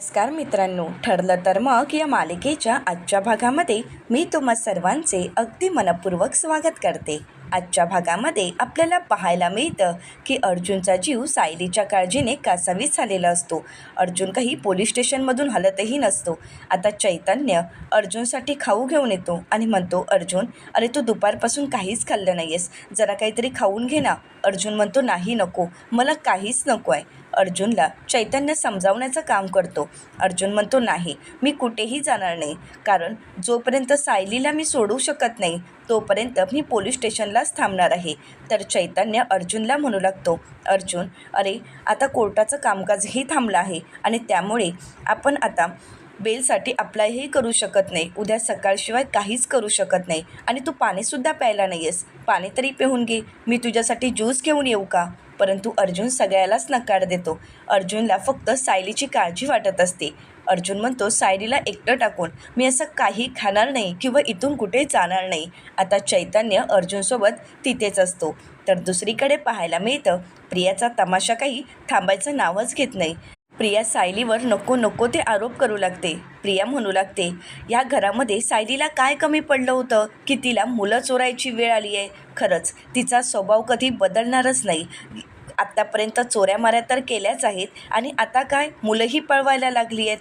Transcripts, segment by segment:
नमस्कार मित्रांनो ठरलं तर मग या मालिकेच्या आजच्या भागामध्ये मी तुम्हा सर्वांचे अगदी मनपूर्वक स्वागत करते. आजच्या भागामध्ये आपल्याला पाहायला मिळतं की अर्जुनचा जीव सायलीच्या काळजीने कासावीस झालेला असतो. अर्जुन काही पोलीस स्टेशनमधून हलतही नसतो. आता चैतन्य अर्जुनसाठी खाऊ घेऊन येतो आणि म्हणतो अर्जुन अरे तू दुपारपासून काहीच खाल्लं नाही आहेस जरा काहीतरी खाऊन घे ना. अर्जुन म्हणतो नाही नको. मला काहीच नको आहे अर्जुनला चैतन्य समजावण्याचं काम करतो. अर्जुन म्हणतो नाही मी कुठेही जाणार नाही. कारण जोपर्यंत सायलीला मी सोडू शकत नाही तोपर्यंत मी पोलीस स्टेशनलाच थांबणार आहे. तर चैतन्य अर्जुनला म्हणू लागतो अर्जुन अरे आता कोर्टाचं कामकाजही थांबलं आहे आणि त्यामुळे आपण आता बेलसाठी अप्लायही करू शकत नाही. उद्या सकाळशिवाय काहीच करू शकत नाही. आणि तू पाणीसुद्धा प्यायला नाही आहेस पाणी तरी पिऊन घे. मी तुझ्यासाठी ज्यूस घेऊन येऊ का? परंतु अर्जुन सगळ्यालाच नकार देतो. अर्जुनला फक्त सायलीची काळजी वाटत असते. अर्जुन म्हणतो सायलीला एकटं टाकून मी असं काही खाणार नाही किंवा इथून कुठे जाणार नाही. आता चैतन्य अर्जुनसोबत तिथेच असतो. तर दुसरीकडे पाहायला मिळतं प्रियाचा तमाशा काही थांबायचं नावच घेत नाही. प्रिया सायलीवर नको नको ते आरोप करू लागते. प्रिया म्हणू लागते या घरामध्ये सायलीला काय कमी पडलं होतं? की तिला मुलं चोरायची वेळ आली आहे खरंच तिचा स्वभाव कधी बदलणारच नाही. आत्तापर्यंत चोऱ्या माऱ्या तर केल्याच आहेत आणि आता काय? मुलंही पळवायला लागली आहेत.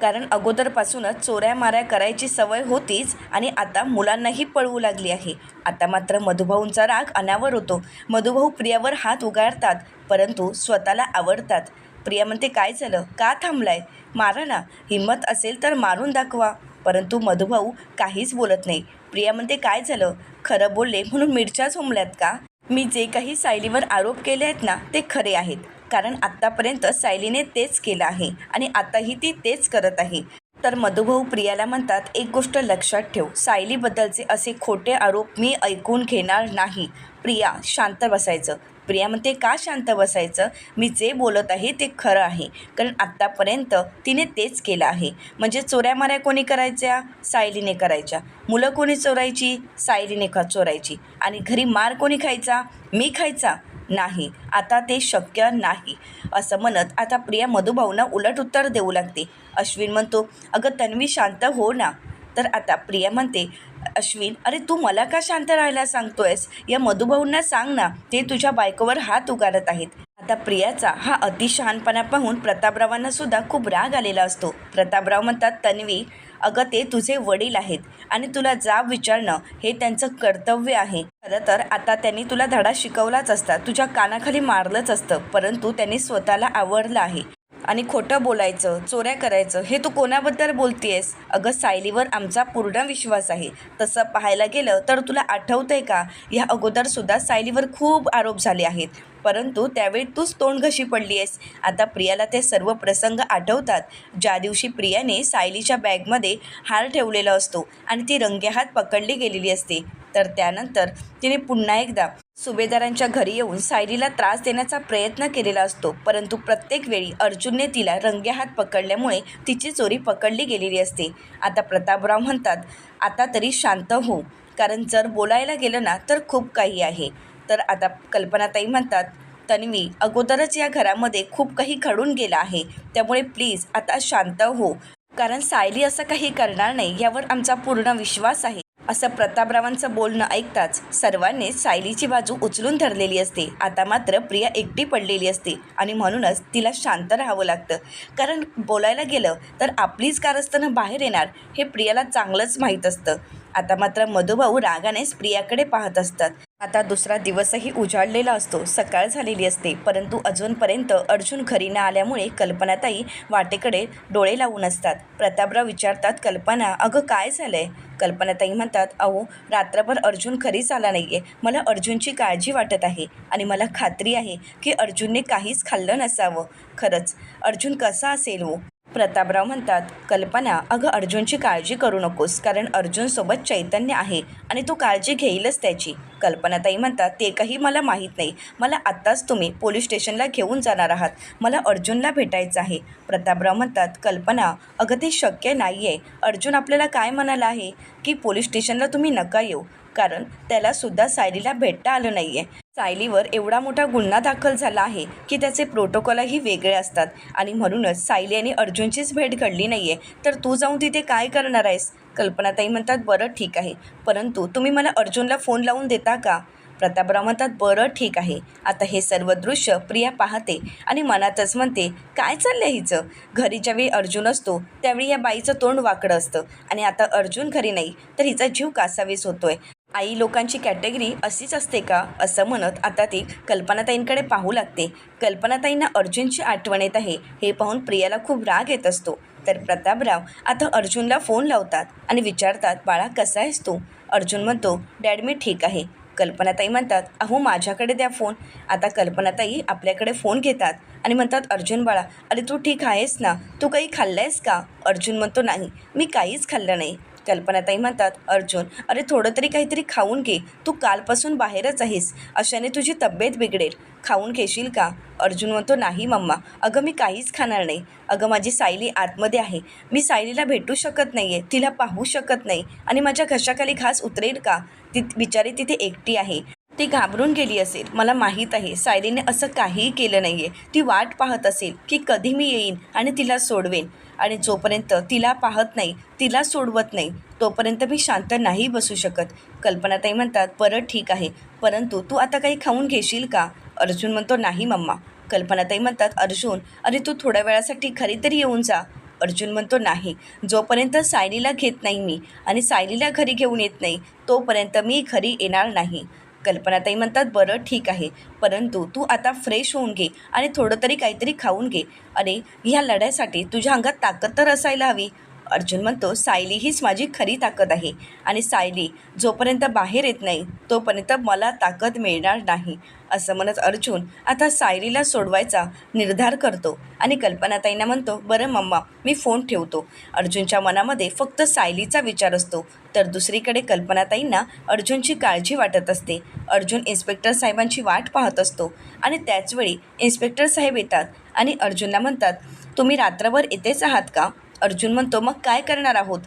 कारण अगोदरपासूनच चोऱ्या माऱ्या करायची सवय होतीच आणि आता मुलांनाही पळवू लागली आहे. आता मात्र मधुभाऊंचा राग अनावर होतो. मधुभाऊ प्रियावर हात उगाळतात परंतु स्वतःला आवडतात. प्रिया म्हणते काय झालं? का थांबलाय? मारा ना. हिंमत असेल तर मारून दाखवा. परंतु मधुभाऊ काहीच बोलत नाही. प्रिया म्हणते काय झालं? खरं बोलले म्हणून मिरच्याच होमल्यात का? मी जे काही सायलीवर आरोप केले आहेत ना ते खरे आहेत. कारण आत्तापर्यंत सायलीने तेच केलं आहे आणि आताही ती तेच करत आहे. तर मधुभाऊ प्रियाला म्हणतात एक गोष्ट लक्षात ठेव. सायलीबद्दलचे असे खोटे आरोप मी ऐकून घेणार नाही. प्रिया शांत बसायचं. प्रिया म्हणते का शांत बसायचं? मी जे बोलत आहे ते खरं आहे. कारण आत्तापर्यंत तिने तेच केलं आहे. म्हणजे चोऱ्या माऱ्या कोणी करायच्या? सायलीने करायच्या. मुलं कोणी चोरायची? सायलीने ख चोरायची? आणि घरी मार कोणी खायचा? मी खायचा? नाही. आता ते शक्य नाही. असं म्हणत आता प्रिया मधुभाऊंना उलट उत्तर देऊ लागते. अश्विन म्हणतो अगं तन्वी शांत हो ना. तर आता प्रिया म्हणते अश्विन अरे तू मला का शांत राहायला सांगतोयस? या मधुभाऊंना सांग ना ते तुझ्या बायकोवर हात उगारत आहेत. आता प्रियाचा हा अतिशहानपणा पाहून प्रतापरावांना सुद्धा खूप राग आलेला असतो. प्रतापराव म्हणतात तन्वी अगं ते तुझे वडील आहेत आणि तुला जाब विचारणं हे त्यांचं कर्तव्य आहे. खरं तर आता त्यांनी तुला धडा शिकवलाच असता. तुझ्या कानाखाली मारलंच असतं परंतु त्यांनी स्वतःला आवडलं आहे. आणि खोटं बोलायचं चोऱ्या करायचं हे तू कोणाबद्दल बोलतेयस? अगं सायलीवर आमचा पूर्ण विश्वास आहे. तसं पाहायला गेलं तर तुला आठवतं आहे का? या अगोदरसुद्धा सायलीवर खूप आरोप झाले आहेत. परंतु त्यावेळी तूच तोंड घशी पडली आहेस आता प्रियाला ते सर्व प्रसंग आठवतात. ज्या दिवशी प्रियाने सायलीच्या बॅगमध्ये हार ठेवलेला असतो आणि ती रंगेहात पकडली गेलेली असते. तर त्यानंतर तिने पुन्हा एकदा सुभेदारांच्या घरी येऊन सायलीला त्रास देण्याचा प्रयत्न केलेला असतो. परंतु प्रत्येक वेळी अर्जुनने तिला रंगेहात पकडल्यामुळे तिची चोरी पकडली गेलेली असते. आता प्रतापराव म्हणतात आता तरी शांत हो कारण जर बोलायला गेलं ना तर खूप काही आहे. तर आता कल्पनाताई म्हणतात तन्वी अगोदरच या घरामध्ये खूप काही घडून गेलं आहे. त्यामुळे प्लीज आता शांत हो कारण सायली असं काही करणार नाही यावर आमचा पूर्ण विश्वास आहे. असं प्रतापरावांचं बोलणं ऐकताच सर्वांनी सायलीची बाजू उचलून धरलेली असते. आता मात्र प्रिया एकटी पडलेली असते आणि म्हणूनच तिला शांत राहावं लागतं. कारण बोलायला गेलं तर आपलीच कारस्थानं बाहेर येणार हे प्रियाला चांगलंच माहीत असतं. आता मात्र मधुभाऊ रागानेच प्रियाकडे पाहत असतात. आता दुसरा दिवसही उजाडलेला असतो. सकाळ झालेली असते. परंतु अजूनपर्यंत अर्जुन घरी न आल्यामुळे कल्पनाताई वाटेकडे डोळे लावून असतात. प्रतापराव विचारतात कल्पना अगं काय झालंय? कल्पनाताई म्हणतात अहो रात्रभर अर्जुन घरीच आला नाही आहे मला अर्जुनची काळजी वाटत आहे आणि मला खात्री आहे की अर्जुनने काहीच खाल्लं नसावं. खरंच अर्जुन कसा असेल हो? प्रतापराव म्हणतात कल्पना अगं अर्जुनची काळजी करू नकोस कारण अर्जुनसोबत चैतन्य आहे आणि तू काळजी घेईलच त्याची. कल्पनाताई म्हणतात ते काही मला माहीत नाही. मला आत्ताच तुम्ही पोलीस स्टेशनला घेऊन जाणार आहात. मला अर्जुनला भेटायचं आहे. प्रतापराव म्हणतात कल्पना अगं ते शक्य नाही आहे अर्जुन आपल्याला काय म्हणाला आहे? की पोलीस स्टेशनला तुम्ही नका येऊ. कारण त्यालासुद्धा सायलीला भेटता आलं नाही आहे सायलीवर एवढा मोठा गुन्हा दाखल झाला आहे की त्याचे प्रोटोकॉलही वेगळे असतात. आणि म्हणूनच सायली आणि अर्जुनचीच भेट घडली नाही आहे तर तू जाऊन तिथे काय करणार आहेस? कल्पनाताई म्हणतात बरं ठीक आहे. परंतु तुम्ही मला अर्जुनला फोन लावून देता का? प्रतापराव म्हणतात बरं ठीक आहे. आता हे सर्व दृश्य प्रिया पाहते आणि मनातच म्हणते काय चाललं हिचं? घरी ज्यावेळी अर्जुन असतो त्यावेळी या बाईचं तोंड वाकडं असतं. आणि आता अर्जुन घरी नाही तर हिचा जीव कासावीस होतोय. आई लोकांची कॅटेगरी अशीच असते का? असं म्हणत आता ती कल्पनाताईंकडे पाहू लागते. कल्पनाताईंना अर्जुनची आठवण येत आहे. हे पाहून प्रियाला खूप राग येत असतो. तर प्रतापराव आता अर्जुनला फोन लावतात आणि विचारतात बाळा कसा आहेस तू? अर्जुन म्हणतो डॅड मी ठीक आहे. कल्पनाताई म्हणतात अहो माझ्याकडे द्या फोन. आता कल्पनाताई आपल्याकडे फोन घेतात आणि म्हणतात अर्जुन बाळा अरे तू ठीक आहेस ना? तू काही खाल्लं आहेस का? अर्जुन म्हणतो नाही मी काहीच खाल्लं नाही. कल्पनाताई म्हणतात अर्जुन अरे थोडं तरी काहीतरी खाऊन घे. तू कालपासून बाहेरच आहेस. अशाने तुझी तब्येत बिघडेल. खाऊन घेशील का? अर्जुन म्हणतो नाही मम्मा. अगं मी काहीच खाणार नाही. अगं माझी सायली आतमध्ये आहे. मी सायलीला भेटू शकत नाही आहे तिला पाहू शकत नाही. आणि माझ्या घशाखाली घास उतरेल का? ती बिचारी तिथे एकटी आहे. ती घाबरून गेली असेल. मला माहीत आहे सायलीने असं काहीही केलं नाही आहे ती वाट पाहत असेल की कधी मी येईन आणि तिला सोडवेन. आणि जोपर्यंत तिला पाहत नाही तिला सोडवत नाही तोपर्यंत मी शांत नाही बसू शकत. कल्पनाताई म्हणतात बरं ठीक आहे. परंतु तू आता काही खाऊन घेशील का? अर्जुन म्हणतो नाही मम्मा. कल्पनाताई म्हणतात अर्जुन अरे तू थोड्या वेळासाठी घरी तरी येऊन जा. अर्जुन म्हणतो नाही. जोपर्यंत सायलीला घेत नाही मी आणि सायलीला घरी घेऊन येत नाही तोपर्यंत मी घरी येणार नाही. कल्पनाताई म्हणतात बरं ठीक आहे. परंतु तू आता फ्रेश होऊन घे आणि थोडं तरी काहीतरी खाऊन घे. अरे ह्या लढ्यासाठी तुझ्या अंगात ताकद तर असायला हवी. अर्जुन म्हणतो सायली हीच माझी खरी ताकद आहे. आणि सायली जोपर्यंत बाहेर येत नाही तोपर्यंत मला ताकद मिळणार नाही. असं म्हणत अर्जुन आता सायलीला सोडवायचा निर्धार करतो. आणि कल्पनाताईंना म्हणतो बरं मम्मा मी फोन ठेवतो. अर्जुनच्या मनामध्ये फक्त सायलीचा विचार असतो. तर दुसरीकडे कल्पनाताईंना अर्जुनची काळजी वाटत असते. अर्जुन इन्स्पेक्टर साहेबांची वाट पाहत असतो. आणि त्याचवेळी इन्स्पेक्टर साहेब येतात. आणि अर्जुनला म्हणतात तुम्ही रात्रभर इथेच आहात का? अर्जुन म्हणतो मग काय करणार आहोत?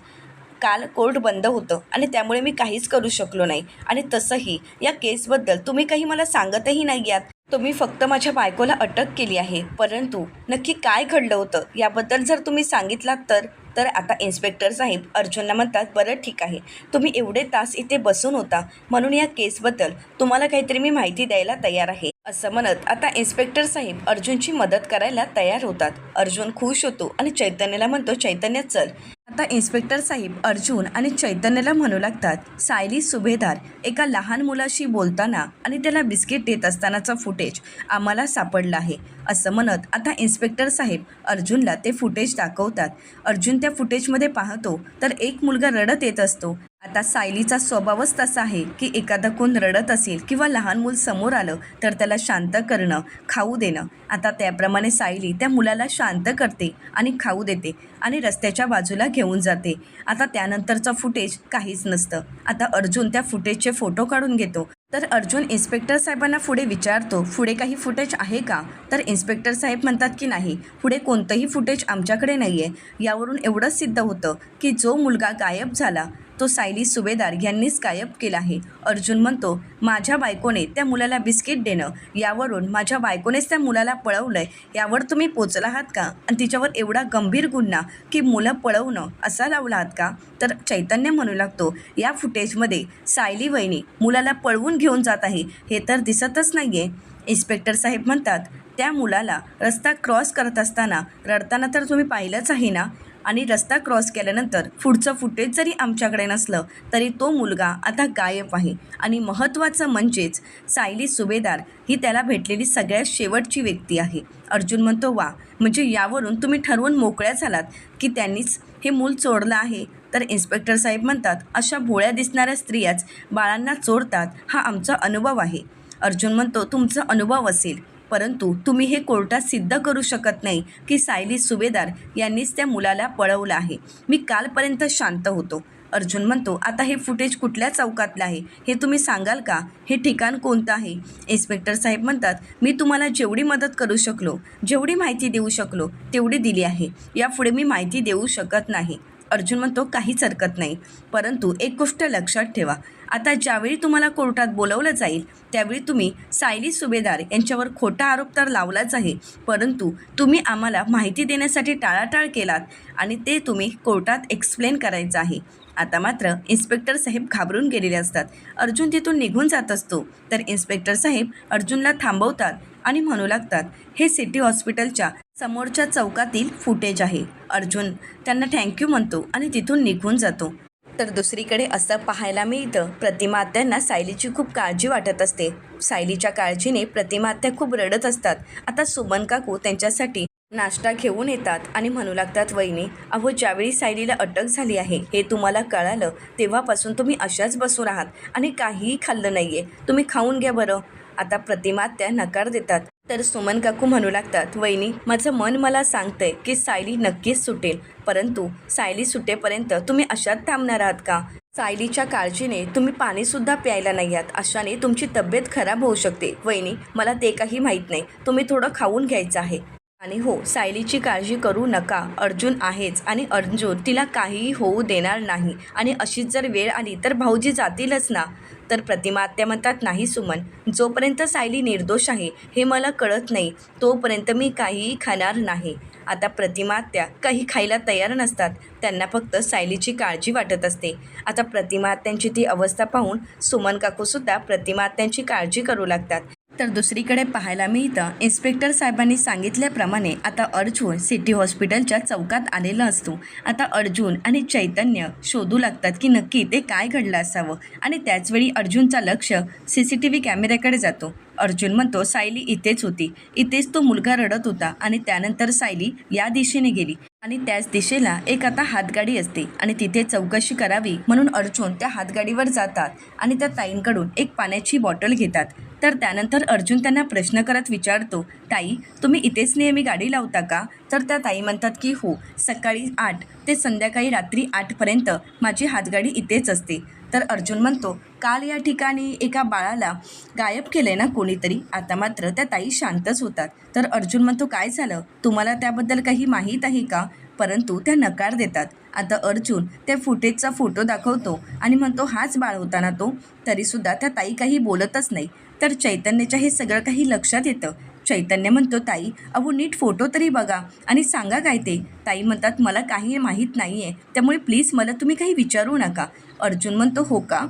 काल कोर्ट बंद होतं आणि त्यामुळे मी काहीच करू शकलो नाही. आणि तसंही या केसबद्दल तुम्ही काही मला सांगतही नाही आहात तुम्ही फक्त माझ्या बायकोला अटक केली आहे. परंतु नक्की काय घडलं होतं याबद्दल जर तुम्ही सांगितलात तर तर आता इन्स्पेक्टर साहेब अर्जुनला म्हणतात बरं ठीक आहे. तुम्ही एवढे तास इथे बसून होता. म्हणून या केसबद्दल तुम्हाला काहीतरी मी माहिती द्यायला तयार आहे. असं म्हणत आता इन्स्पेक्टर साहेब अर्जुनची मदत करायला तयार होतात. अर्जुन खुश होतो आणि चैतन्यला म्हणतो चैतन्य चल. आता इन्स्पेक्टर साहेब अर्जुन आणि चैतन्यला म्हणू लागतात सायली सुभेदार एका लहान मुलाशी बोलताना आणि त्याला बिस्किट देत असतानाचा फुटेज आम्हाला सापडला आहे असं म्हणत आता इन्स्पेक्टर साहेब अर्जुनला ते फुटेज दाखवतात. अर्जुन त्या फुटेजमध्ये पाहतो तर एक मुलगा रडत येत असतो. आता सायलीचा स्वभावच तसा आहे की एखादा कोण रडत असेल किंवा लहान मूल समोर आलं तर त्याला शांत करणं खाऊ देणं. आता त्याप्रमाणे सायली त्या मुलाला शांत करते आणि खाऊ देते आणि रस्त्याच्या बाजूला घेऊन जाते. आता त्यानंतरचं फुटेज काहीच नसतं. आता अर्जुन त्या फुटेजचे फोटो काढून घेतो. तर अर्जुन इन्स्पेक्टर साहेबांना पुढे विचारतो पुढे काही फुटेज आहे का? तर इन्स्पेक्टर साहेब म्हणतात की नाही. पुढे कोणतंही फुटेज आमच्याकडे नाही आहे यावरून एवढंच सिद्ध होतं की जो मुलगा गायब झाला तो सायली सुभेदार यांनीच गायब केला आहे. अर्जुन म्हणतो माझ्या बायकोने त्या मुलाला बिस्किट देणं यावरून माझ्या बायकोनेच त्या मुलाला पळवलंय. यावर तुम्ही पोचला आहात का? आणि तिच्यावर एवढा गंभीर गुन्हा की मुलं पळवणं असा लावला आहात का? तर चैतन्य म्हणू लागतो या फुटेजमध्ये सायली वहिनी मुलाला पळवून घेऊन जात आहे. हे तर दिसतच नाही आहे इन्स्पेक्टर साहेब म्हणतात त्या मुलाला रस्ता क्रॉस करत असताना रडताना तर तुम्ही पाहिलंच आहे ना? आणि रस्ता क्रॉस केल्यानंतर पुढचं फुटेज जरी आमच्याकडे नसलं तरी तो मुलगा आता गायब आहे. आणि महत्त्वाचं म्हणजेच सायली सुभेदार ही त्याला भेटलेली सगळ्यात शेवटची व्यक्ती आहे. अर्जुन म्हणतो वा म्हणजे यावरून तुम्ही ठरवून मोकळ्या झालात की त्यांनीच हे मूल चोरलं आहे? तर इन्स्पेक्टर साहेब म्हणतात अशा भोळ्या दिसणाऱ्या स्त्रियाच बाळांना चोरतात हा आमचा अनुभव आहे. अर्जुन म्हणतो तुमचा अनुभव असेल. परंतु तुम्ही हे कोर्टात सिद्ध करू शकत नाही की सायली सुभेदार यांनीच त्या मुलाला पळवलं आहे. मी कालपर्यंत शांत होतो. अर्जुन म्हणतो आता हे फुटेज कुठल्या चौकातलं आहे? हे तुम्ही सांगाल का? हे ठिकाण कोणतं आहे? इन्स्पेक्टर साहेब म्हणतात मी तुम्हाला जेवढी मदत करू शकलो जेवढी माहिती देऊ शकलो तेवढी दिली आहे. यापुढे मी माहिती देऊ शकत नाही. अर्जुन म्हणतो काहीच हरकत नाही. परंतु एक गोष्ट लक्षात ठेवा. आता ज्यावेळी तुम्हाला कोर्टात बोलवलं जाईल त्यावेळी तुम्ही सायली सुभेदार यांच्यावर खोटा आरोप तर लावलाच आहे. परंतु तुम्ही आम्हाला माहिती देण्यासाठी टाळाटाळ केलात आणि ते तुम्ही कोर्टात एक्सप्लेन करायचं आहे. आता मात्र इन्स्पेक्टर साहेब घाबरून गेलेले असतात. अर्जुन तिथून निघून जात असतो. तर इन्स्पेक्टर साहेब अर्जुनला थांबवतात आणि म्हणू लागतात हे सिटी हॉस्पिटलच्या समोरच्या चौकातील फुटेज आहे. अर्जुन त्यांना थँक्यू म्हणतो आणि तिथून निघून जातो. तर दुसरीकडे असं पाहायला मिळतं प्रतिमात्यांना सायलीची खूप काळजी वाटत असते. सायलीच्या काळजीने प्रतिमात्या खूप रडत असतात. आता सुमन काकू त्यांच्यासाठी नाश्ता घेऊन येतात आणि म्हणू लागतात वहिनी अहो ज्यावेळी सायलीला अटक झाली आहे हे तुम्हाला कळालं तेव्हापासून तुम्ही अशाच बसून आहात आणि काहीही खाल्लं नाही आहे तुम्ही खाऊन घ्या बरं. आता प्रतिमात्या नकार देतात. तर सुमन काकू म्हणू लागतात वहिनी माझं मन मला सांगतंय की सायली नक्कीच सुटेल परंतु सायली सुटेपर्यंत तुम्ही अशात थांबणार आहात का? सायलीच्या काळजीने तुम्ही पाणीसुद्धा प्यायला नाही आहात अशाने तुमची तब्येत खराब होऊ शकते. वहिनी मला ते काही माहीत नाही. तुम्ही थोडं खाऊन घ्यायचं आहे. आणि हो सायलीची काळजी करू नका. अर्जुन आहेच आणि अर्जुन तिला काहीही होऊ देणार नाही. आणि अशीच जर वेळ आली तर भाऊजी जातीलच ना? तर प्रतिमा आत्या म्हणतात नाही सुमन जोपर्यंत सायली निर्दोष आहे हे मला कळत नाही तोपर्यंत मी काहीही खाणार नाही. आता प्रतिमा आत्या काही खायला तयार नसतात. त्यांना फक्त सायलीची काळजी वाटत असते. आता प्रतिमा आत्यांची ती अवस्था पाहून सुमन काकूसुद्धा प्रतिमा आत्यांची काळजी करू लागतात. तर दुसरीकडे पाहायला मिळतं इन्स्पेक्टर साहेबांनी सांगितल्याप्रमाणे आता अर्जुन सिटी हॉस्पिटलच्या चौकात आलेला असतो. आता अर्जुन आणि चैतन्य शोधू लागतात की नक्की ते काय घडलं असावं आणि त्याचवेळी अर्जुनचा लक्ष सी सी टी व्ही कॅमेऱ्याकडे जातो. अर्जुन म्हणतो सायली इथेच होती. इथेच तो मुलगा रडत होता आणि त्यानंतर सायली या दिशेने गेली. आणि त्याच दिशेला एक आता हातगाडी असते आणि तिथे चौकशी करावी म्हणून अर्जुन त्या हातगाडीवर जातात आणि त्या ताईंकडून एक पाण्याची बॉटल घेतात. तर त्यानंतर अर्जुन त्यांना प्रश्न करत विचारतो ताई तुम्ही इथेच नेहमी गाडी लावता का? तर त्या ताई म्हणतात की हो सकाळी आठ ते संध्याकाळी रात्री आठपर्यंत माझी हातगाडी इथेच असते. तर अर्जुन म्हणतो काल या ठिकाणी एका बाळाला गायब केलंय ना कोणीतरी. आता मात्र त्या ताई शांतच होतात. तर अर्जुन म्हणतो काय झालं? तुम्हाला त्याबद्दल काही माहीत आहे का? परंतु त्या नकार देतात. आता अर्जुन त्या फुटेजचा फोटो दाखवतो आणि म्हणतो हाच बाळ होता ना तो. तरीसुद्धा त्या ताई काही बोलतच नाही. तर चैतन्याच्या हे सगळं काही लक्षात येतं. चैतन्य म्हणतो ताई अहो नीट फोटो तरी बघा आणि सांगा काय ते? ताई म्हणतात मला काही माहीत नाही आहे त्यामुळे प्लीज मला तुम्ही काही विचारू नका. अर्जुन म्हणतो हो का?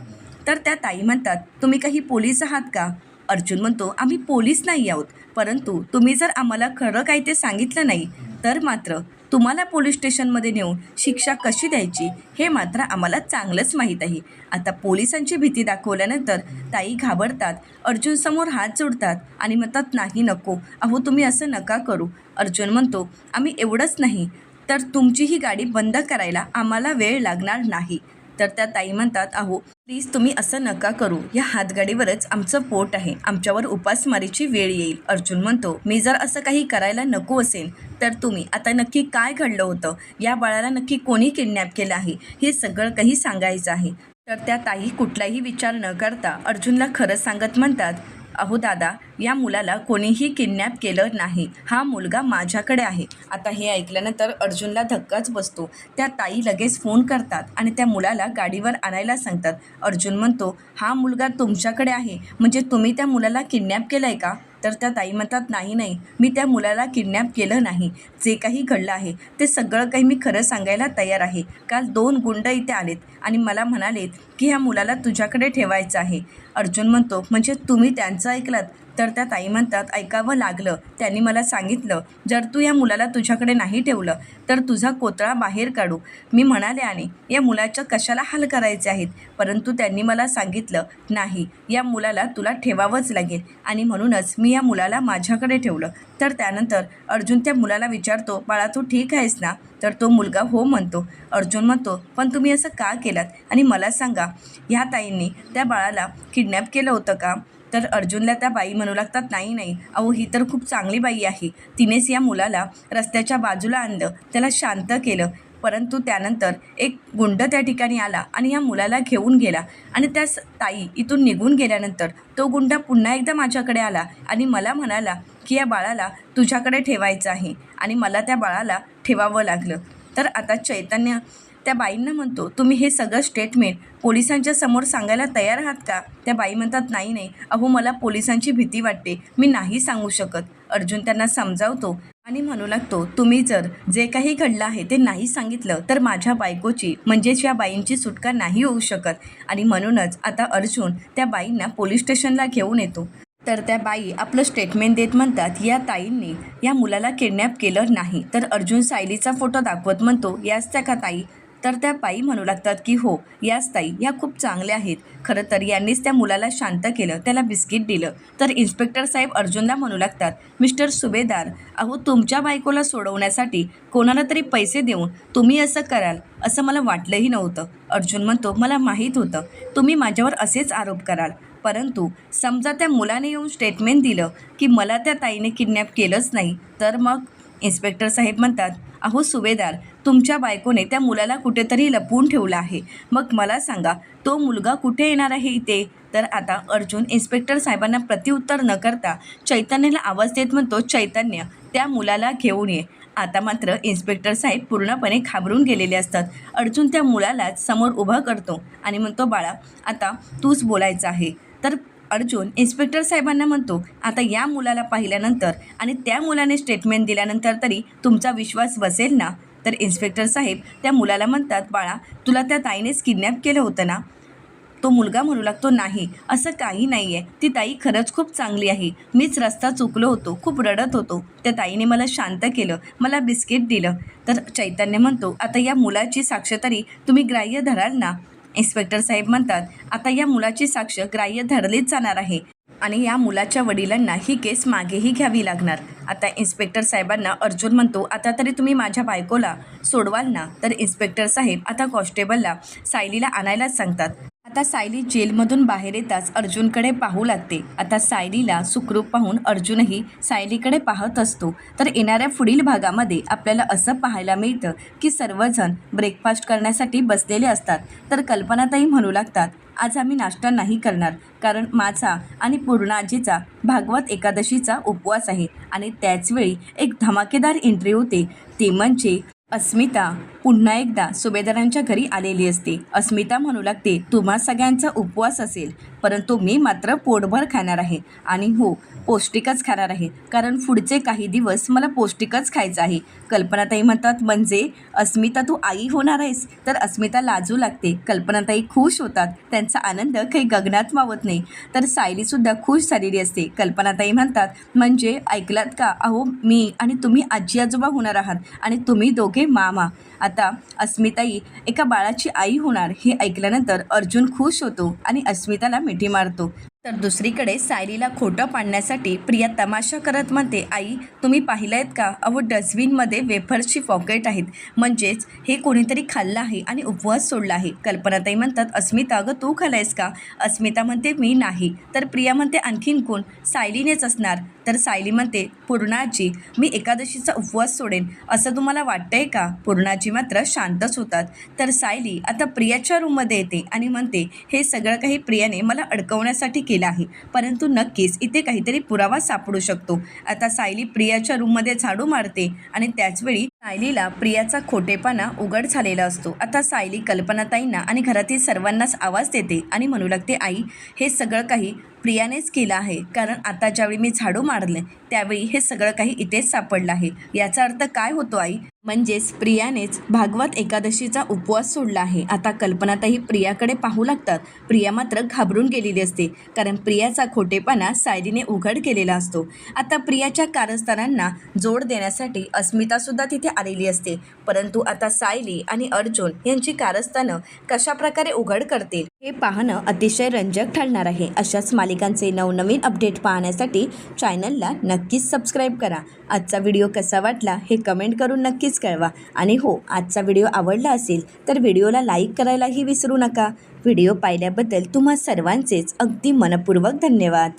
तर त्या ताई म्हणतात तुम्ही काही पोलीस आहात का? अर्जुन म्हणतो आम्ही पोलीस नाही आहोत परंतु तुम्ही जर आम्हाला खरं काही ते सांगितलं नाही तर मात्र तुम्हाला पोलीस स्टेशनमध्ये नेऊन शिक्षा कशी द्यायची हे मात्र आम्हाला चांगलंच माहीत आहे. आता पोलिसांची भीती दाखवल्यानंतर ताई घाबरतात अर्जुनसमोर हात जोडतात आणि म्हणतात नाही नको. अहो तुम्ही असं नका करू. अर्जुन म्हणतो आम्ही एवढंच नाही तर तुमची ही गाडी बंद करायला आम्हाला वेळ लागणार नाही. तर त्या ताई म्हणतात अहो प्लीज तुम्ही असं नका करू. या हातगाडीवरच आमचं पोट आहे. आमच्यावर उपासमारीची वेळ येईल. अर्जुन म्हणतो मी जर असं काही करायला नको असेल तर तुम्ही आता नक्की काय घडलं होतं? या बाळाला नक्की कोणी किडनॅप केलं आहे? हे सगळं काही सांगायचं आहे. तर त्या ताई कुठलाही विचार न करता अर्जुनला खरं सांगत म्हणतात अहो दादा या मुलाला कोणीही किडनॅप केलं नाही. हा मुलगा माझ्याकडे आहे. आता हे ऐकल्यानंतर अर्जुनला धक्काच बसतो. त्या ताई लगेच फोन करतात आणि त्या मुलाला गाडीवर आणायला सांगतात. अर्जुन म्हणतो हा मुलगा तुमच्याकडे आहे. म्हणजे तुम्ही त्या मुलाला किडनॅप केलं आहे का? तर त्या ताई म्हणतात नाही नाही. मी त्या मुलाला किडनॅप केलं नाही. जे काही घडलं आहे ते सगळं काही मी खरं सांगायला तयार आहे. काल दोन गुंड इथे आलेत आणि मला म्हणालेत की ह्या मुलाला तुझ्याकडे ठेवायचं आहे. अर्जुन म्हणतो म्हणजे तुम्ही त्यांचं ऐकलात? तर त्या ताई म्हणतात ऐकावं लागलं. त्यांनी मला सांगितलं जर तू या मुलाला तुझ्याकडे नाही ठेवलं तर तुझा कोतळा बाहेर काढू. मी म्हणाले आणि या मुलाच्या कशाला हाल करायचे आहेत? परंतु त्यांनी मला सांगितलं नाही या मुलाला तुला ठेवावंच लागेल. आणि म्हणूनच मी या मुलाला माझ्याकडे ठेवलं. तर त्यानंतर अर्जुन त्या मुलाला विचारतो बाळा तू ठीक आहेस ना? तर तो मुलगा हो म्हणतो. अर्जुन म्हणतो पण तुम्ही असं का केलात? आणि मला सांगा ह्या ताईंनी त्या बाळाला किडनॅप केलं होतं का? तर अर्जुनला त्या बाई म्हणू लागतात नाही नाही अहो ही तर खूप चांगली बाई आहे. तिनेच या मुलाला रस्त्याच्या बाजूला आणलं. त्याला शांत केलं. परंतु त्यानंतर एक गुंड त्या ठिकाणी आला आणि या मुलाला घेऊन गेला. आणि त्या ताई इथून निघून गेल्यानंतर तो गुंड पुन्हा एकदा माझ्याकडे आला आणि मला म्हणाला की या बाळाला तुझ्याकडे ठेवायचं आहे. आणि मला त्या बाळाला ठेवावं लागलं. तर आता चैतन्य त्या बाईंना म्हणतो तुम्ही हे सगळं स्टेटमेंट पोलिसांच्या समोर सांगायला तयार आहात का? त्या बाई म्हणतात नाही नाही. अहो मला पोलिसांची भीती वाटते. मी नाही सांगू शकत. अर्जुन त्यांना समजावतो आणि म्हणू लागतो तुम्ही जर जे काही घडलं आहे ते नाही सांगितलं तर माझ्या बायकोची म्हणजेच या बाईंची सुटका नाही होऊ शकत. आणि म्हणूनच आता अर्जुन त्या बाईंना पोलीस स्टेशनला घेऊन येतो. तर त्या बाई आपलं स्टेटमेंट देत म्हणतात या ताईंनी या मुलाला किडनॅप केलं नाही. तर अर्जुन सायलीचा फोटो दाखवत म्हणतो याच त्या का ताई? तर त्या बाई म्हणू लागतात की हो याच ताई ह्या खूप चांगल्या आहेत. खरं तर यांनीच त्या मुलाला शांत केलं त्याला बिस्किट दिलं. तर इन्स्पेक्टर साहेब अर्जुनला म्हणू लागतात मिस्टर सुभेदार अहो तुमच्या बायकोला सोडवण्यासाठी कोणाला तरी पैसे देऊन तुम्ही असं कराल असं मला वाटलंही नव्हतं. अर्जुन म्हणतो मला माहीत होतं. तुम्ही माझ्यावर असेच आरोप कराल. परंतु समजा त्या मुलाने येऊन स्टेटमेंट दिलं की मला त्या ताईने किडनॅप केलंच नाही तर मग इन्स्पेक्टर साहेब म्हणतात अहो सुभेदार तुमच्या बायकोने त्या मुलाला कुठेतरी लपवून ठेवलं आहे. मग मला सांगा तो मुलगा कुठे येणार आहे इथे? तर आता अर्जुन इन्स्पेक्टर साहेबांना प्रतिउत्तर न करता चैतन्याला आवाज देत म्हणतो चैतन्य त्या मुलाला घेऊन ये. आता मात्र इन्स्पेक्टर साहेब पूर्णपणे घाबरून गेलेले असतात. अर्जुन त्या मुलालाच समोर उभा करतो आणि म्हणतो बाळा आता तूच बोलायचं आहे. तर अर्जुन इन्स्पेक्टर साहेबांना म्हणतो आता या मुलाला पाहिल्यानंतर आणि त्या मुलाने स्टेटमेंट दिल्यानंतर तरी तुमचा विश्वास बसेल ना? तर इन्स्पेक्टर साहेब त्या मुलाला म्हणतात बाळा तुला त्या ताईनेच किडनॅप केलं होतं ना? तो मुलगा म्हणू लागतो नाही असं काही नाही आहे ती ताई खरंच खूप चांगली आहे. मीच रस्ता चुकलो होतो खूप रडत होतो. त्या ताईने मला शांत केलं मला बिस्किट दिलं. तर चैतन्य म्हणतो आता या मुलाची साक्ष तरी तुम्ही ग्राह्य धराल ना? इन्स्पेक्टर साहेब म्हणतात आता या मुलाची साक्ष ग्राह्य धरलीच जाणार आहे आणि या मुलाच्या वडिलांना ही केस मागेही घ्यावी लागणार. आता इन्स्पेक्टर साहेबांना अर्जुन म्हणतो आता तरी तुम्ही माझ्या बायकोला सोडवाल ना? तर इन्स्पेक्टर साहेब आता कॉन्स्टेबलला सायलीला आणायलाच सांगतात. आता सायली जेलमधून बाहेर येताच अर्जुनकडे पाहू लागते. आता सायलीला सुखरूप पाहून अर्जुनही सायलीकडे पाहत असतो. तर येणाऱ्या पुढील भागामध्ये आपल्याला असं पाहायला मिळतं की सर्वजण ब्रेकफास्ट करण्यासाठी बसलेले असतात. तर कल्पनाताई म्हणू लागतात आज आम्ही नाश्ता नाही करणार कारण माझा आणि पूर्णाजीचा भागवत एकादशीचा उपवास आहे आणि त्याचवेळी एक धमाकेदार एंट्री होते. ते म्हणजे अस्मिता पुन्हा एकदा सुभेदारांच्या घरी आलेली असते. अस्मिता म्हणू लागते तुम्हा सगळ्यांचा उपवास असेल परंतु मी मात्र पोटभर खाणार आहे. आणि हो पौष्टिकच खाणार आहे कारण पुढचे काही दिवस मला पौष्टिकच खायचं आहे. कल्पनाताई म्हणतात म्हणजे? अस्मिता तू आई होणार आहेस? तर अस्मिता लाजू लागते. कल्पनाताई खुश होतात. त्यांचा आनंद काही गगनात मावत नाही. तर सायलीसुद्धा खुश झालेली असते. कल्पनाताई म्हणतात म्हणजे? ऐकलात का? अहो मी आणि तुम्ही आजी आजोबा होणार आहात आणि तुम्ही दोघे मामा. आता आता अस्मिताई एका बाळाची आई होणार हे ऐकल्यानंतर अर्जुन खुश होतो आणि अस्मिताला मिठी मारतो. तर दुसरीकडे सायलीला खोटं पाडण्यासाठी प्रिया तमाशा करत म्हणते आई तुम्ही पाहिलं आहेत का? अहो डस्टबिनमध्ये वेफर्सची पॉकेट आहेत. म्हणजेच हे कोणीतरी खाल्लं आहे आणि उपवास सोडला आहे. कल्पनाताई म्हणतात अस्मिता अगं तू खालायस का? अस्मिता म्हणते मी नाही. तर प्रिया म्हणते आणखीन कोण? सायलीनेच असणार. तर सायली म्हणते पूर्णाजी मी एकादशीचा उपवास सोडेन. असं तुम्हाला वाटतंय का? पूर्णाजी मात्र शांतच होतात. तर सायली आता प्रियाच्या रूममध्ये येते आणि म्हणते हे सगळं काही प्रियाने मला अडकवण्यासाठी केलं आहे. परंतु नक्कीच इथे काहीतरी पुरावा सापडू शकतो. आता सायली प्रियाच्या रूममध्ये झाडू मारते आणि त्याचवेळी सायलीला प्रियाचा खोटेपणा उघड झालेला असतो. आता सायली कल्पनाताईंना आणि घरातील सर्वांनाच आवाज देते आणि म्हणू लागते आई हे सगळं काही प्रियानेच केलं आहे. कारण आता ज्यावेळी मी झाडू मारले त्यावेळी हे सगळं काही इथेच सापडलं आहे. याचा अर्थ काय होतो आई? म्हणजेच प्रियानेच भागवत एकादशीचा उपवास सोडला आहे. आता कल्पनाताही प्रियाकडे पाहू लागतात. प्रिया मात्र घाबरून गेलेली असते. कारण प्रियाचा खोटेपणा सायलीने उघड केलेला असतो. आता प्रियाच्या कारस्थानांना जोड देण्यासाठी अस्मितासुद्धा तिथे आलेली असते. परंतु आता सायली आणि अर्जुन यांची कारस्थानं कशा प्रकारे उघड करतील हे पाहणं अतिशय रंजक ठरणार आहे अशाच मालिकांचे नवनवीन अपडेट पाहण्यासाठी चॅनलला नक्कीच सबस्क्राईब करा. आजचा व्हिडिओ कसा वाटला हे कमेंट करून नक्कीच कळवा. आणि हो आजचा व्हिडिओ आवडला असेल तर व्हिडिओला लाईक करायलाही विसरू नका. व्हिडिओ पाहिल्याबद्दल तुम्हा सर्वांचेच अगदी मनपूर्वक धन्यवाद.